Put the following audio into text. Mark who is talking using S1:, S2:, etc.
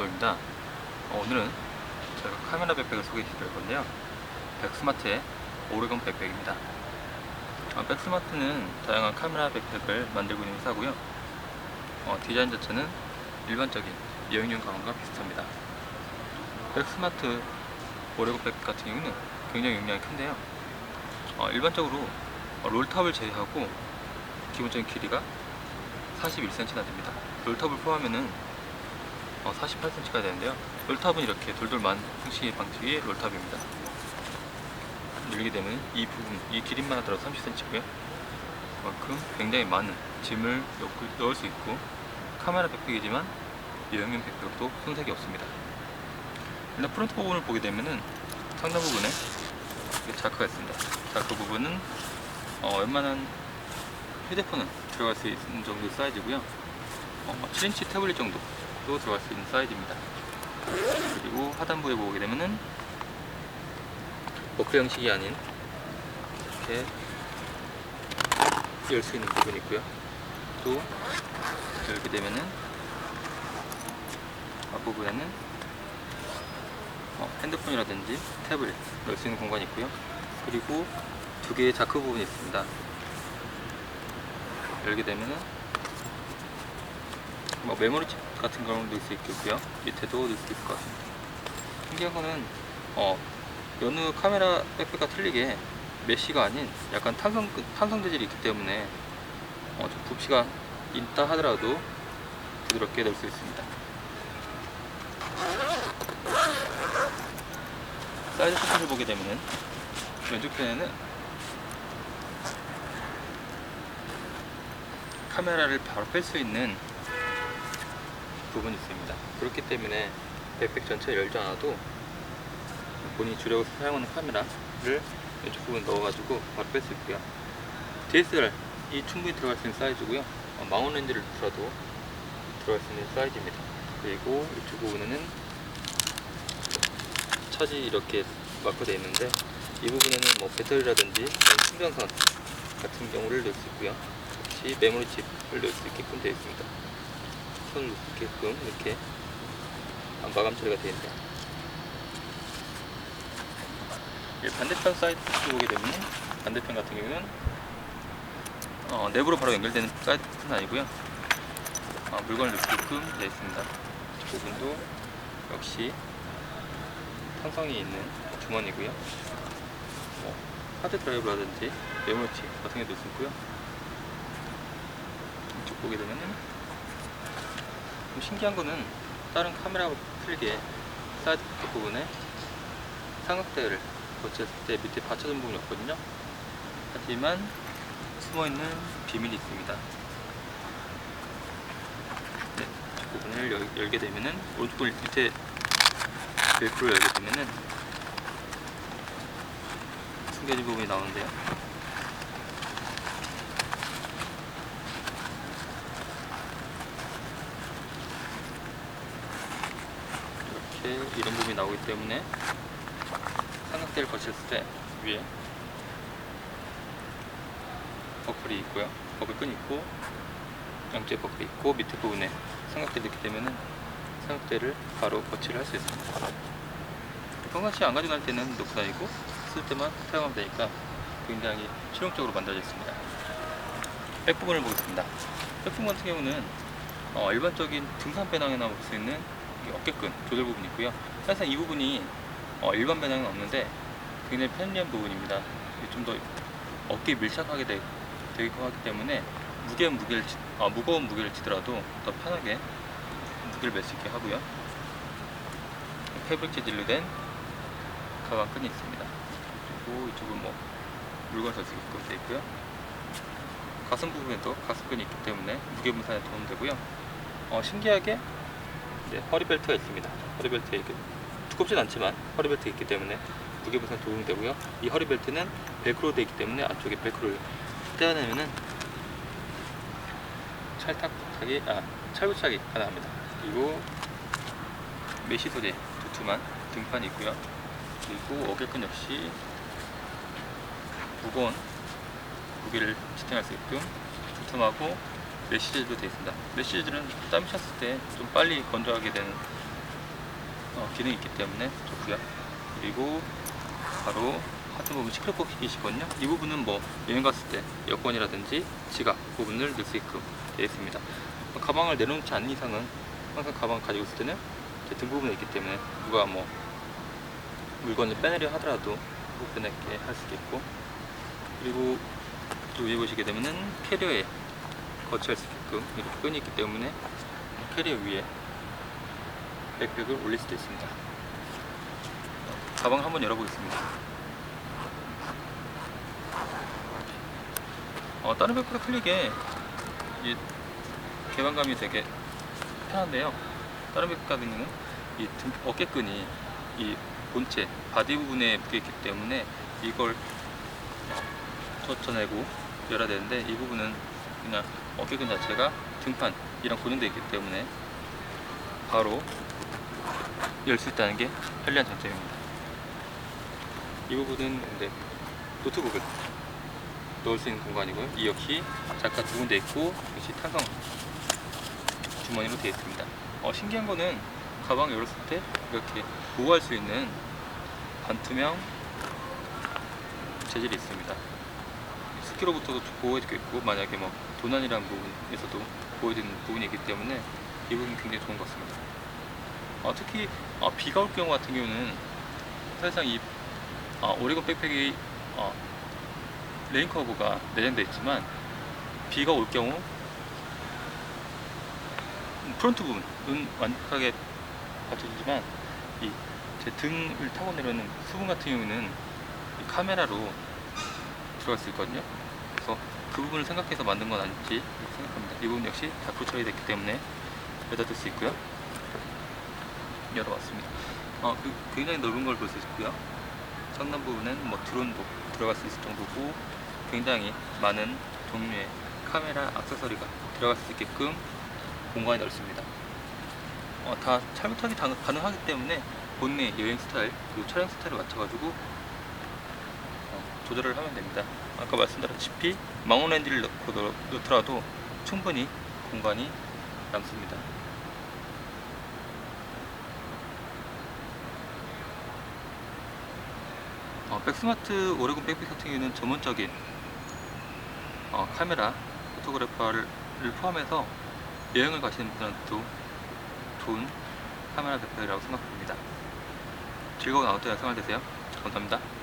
S1: 감독입니다. 어, 오늘은 제가 카메라 백팩을 소개해 드릴 건데요. 백스마트의 오레곤 백팩입니다. 어, 백스마트는 다양한 카메라 백팩을 만들고 있는 회사고요. 어, 디자인 자체는 일반적인 여행용 가방과 비슷합니다. 백스마트 오레곤 백팩 같은 경우는 굉장히 용량이 큰데요. 어, 일반적으로 어, 롤탑을 제외하고 기본적인 길이가 41cm나 됩니다. 롤탑을 포함하면은 어, 48cm가 되는데요. 롤탑은 이렇게 돌돌만 형식의 방식의 롤탑입니다. 늘리게 되면 이 부분, 이 길이만 하더라도 30cm고요. 그만큼 굉장히 많은 짐을 넣을 수 있고 카메라 백팩이지만 여행용 백팩도 손색이 없습니다. 일단 프론트 부분을 보게 되면은 상단 부분에 자크가 있습니다. 자크 부분은 어, 웬만한 휴대폰은 들어갈 수 있는 정도의 사이즈고요. 어, 7인치 태블릿 정도 도 들어갈 수 있는 사이즈입니다. 그리고 하단부에 보게 되면은 버클 형식이 아닌 이렇게 열 수 있는 부분이 있고요. 또 열게 되면은 앞부분에는 어, 핸드폰이라든지 태블릿 넣을 수 있는 공간이 있고요. 그리고 두 개의 자크 부분이 있습니다. 열게 되면은 뭐 메모리 칩 같은 걸 넣을 수 있겠고요. 밑에도 수 있을 것 같습니다. 신기한 거는 어, 여느 카메라 백팩과 틀리게 메쉬가 아닌 약간 탄성 탄성 재질이 있기 때문에 어, 좀 부피가 있다 하더라도 부드럽게 넣을 수 있습니다. 사이즈 스펙을 보게 되면은 왼쪽 편에는 카메라를 바로 뺄 수 있는 부분이 있습니다. 그렇기 때문에 백팩 전체를 열지 않아도 본인이 주력으로 사용하는 카메라를 왼쪽 부분 넣어가지고 바로 뺄 수 있고요. DSLR이 충분히 들어갈 수 있는 사이즈고요. 어, 마운트 렌즈를 들어도 들어갈 수 있는 사이즈입니다. 그리고 이쪽 부분에는 차지 이렇게 마크되어 있는데 이 부분에는 뭐 배터리라든지 충전선 같은 경우를 넣을 수 있고요. 같이 메모리 칩을 넣을 수 있게끔 되어 있습니다. 손을 있게끔 이렇게 마감 처리가 되어 있네요. 이 반대편 사이트 보게 되면 반대편 같은 경우는 어, 내부로 바로 연결되는 사이트는 아니고요. 어, 물건을 넣게끔 되어 있습니다. 이 부분도 역시 탄성이 있는 주머니고요. 뭐, 하드 드라이브라든지 메모리치 같은 게 넣을 수 있고요. 이쪽 보게 되면은 좀 신기한 거는 다른 카메라와 틀리게 사이드 부분에 삼각대를 거쳤을 때 밑에 받쳐준 부분이 없거든요. 하지만 숨어 있는 비밀이 있습니다. 네, 이 부분을 열, 열게 되면은 오른쪽 부분 밑에 벨크로 열게 되면은 숨겨진 부분이 나오는데요. 이렇게 이런 부분이 나오기 때문에 삼각대를 거쳤을 때 위에 버클이 있고요. 버클끈이 있고 양쪽에 버클이 있고 밑에 부분에 삼각대를 넣게 되면은 삼각대를 바로 거치를 할 수 있습니다. 평상시 안 가져갈 때는 놓고 다니고 쓸 때만 사용하면 되니까 굉장히 실용적으로 만들어져 있습니다. 백 부분을 보겠습니다. 백 부분 같은 경우는 어, 일반적인 등산 배낭에나 볼 수 있는 이 어깨끈 조절 부분이 있고요. 사실상 이 부분이 어, 일반 배낭은 없는데 굉장히 편리한 부분입니다. 좀 더 어깨에 밀착하게 되, 되게끔 하기 때문에 무게 무게를 지- 아, 무거운 무게를 지더라도 더 편하게 무게를 멜 수 있게 하고요. 패브릭 재질로 된 가방끈이 있습니다. 그리고 이쪽은 뭐 물건 쓸수 있게끔 되어 있고요. 가슴 부분에도 가슴끈이 있기 때문에 무게 분산에 도움되고요. 어, 신기하게 이제 허리 벨트가 있습니다. 허리 벨트에 이렇게 두껍진 않지만 허리 벨트가 있기 때문에 무게 분산에 도움이 되고요. 이 허리 벨트는 벨크로 되어 있기 때문에 안쪽에 벨크로를 떼어내면은 찰탁하게 아 찰부착이 가능합니다. 그리고 메시 소재 두툼한 등판이 있고요. 그리고 어깨끈 역시 무거운 무게를 지탱할 수 있게끔 두툼하고 메시지도 되어 있습니다. 메시지는 땀이 찼을 때 좀 빨리 건조하게 되는 기능이 있기 때문에 좋고요. 그리고 바로 하트 부분 포켓이거든요. 이 부분은 뭐 여행 갔을 때 여권이라든지 지갑 부분을 넣을 수 있게끔 되어 있습니다. 가방을 내려놓지 않는 이상은 항상 가방을 가지고 있을 때는 등 부분에 있기 때문에 누가 뭐 물건을 빼내려 하더라도 못 빼내게 할 수 있겠고 그리고 또 위에 보시게 되면은 캐리어에 거치할 수 있게끔 이렇게 끈이 있기 때문에 캐리어 위에 백팩을 올릴 수도 있습니다. 가방 한번 열어보겠습니다. 어, 다른 백보다 틀리게 이 개방감이 되게 편한데요. 다른 경우는 이 등, 어깨끈이 이 본체 바디 부분에 묶여 있기 때문에 이걸 젖혀내고 열어야 되는데 이 부분은 그냥 어깨끈 자체가 등판이랑 고정되어 있기 때문에 바로 열 수 있다는 게 편리한 장점입니다. 이 부분은 근데 노트북을 넣을 수 있는 공간이고요. 이 역시 잠깐 두 군데 있고 역시 탄성 주머니로 되어 있습니다. 어, 신기한 거는 가방 열었을 때 이렇게 보호할 수 있는 반투명 재질이 있습니다. 스키로부터도 보호해주고 있고 만약에 뭐 도난이라는 부분에서도 보호해주는 부분이 있기 때문에 이 부분이 굉장히 좋은 것 같습니다. 어, 특히 어, 비가 올 경우 같은 경우는 사실상 이 어, 오리건 백팩이 어, 레인 커브가 내장되어 있지만 비가 올 경우 음, 프론트 부분은 완벽하게 받쳐주지만 이 제 등을 타고 내려오는 수분 같은 경우는 이 카메라로 들어갈 수 있거든요. 그래서 그 부분을 생각해서 만든 건 아닐지 생각합니다. 이 부분 역시 다크 처리됐기 때문에 둘수 있고요. 열어봤습니다. 어, 그- 굉장히 넓은 걸 볼 수 있고요. 상단 부분은 뭐 드론도 들어갈 수 있을 정도고 굉장히 많은 종류의 카메라 액세서리가 들어갈 수 있게끔 공간이 넓습니다. 어, 다 다- 가능하기 때문에 본인의 여행 스타일 그리고 촬영 스타일을 맞춰가지고 어, 조절을 하면 됩니다. 아까 말씀드렸다시피 망원 렌즈를 넣고 넣- 넣더라도 충분히 공간이 남습니다. 어, 백스마트 오레곤 백팩 같은 경우는 전문적인 어, 카메라 포토그래퍼를 포함해서 여행을 가시는 분들한테도 좋은 카메라 백팩이라고 생각합니다. 즐거운 아웃도어 생활 되세요. 감사합니다.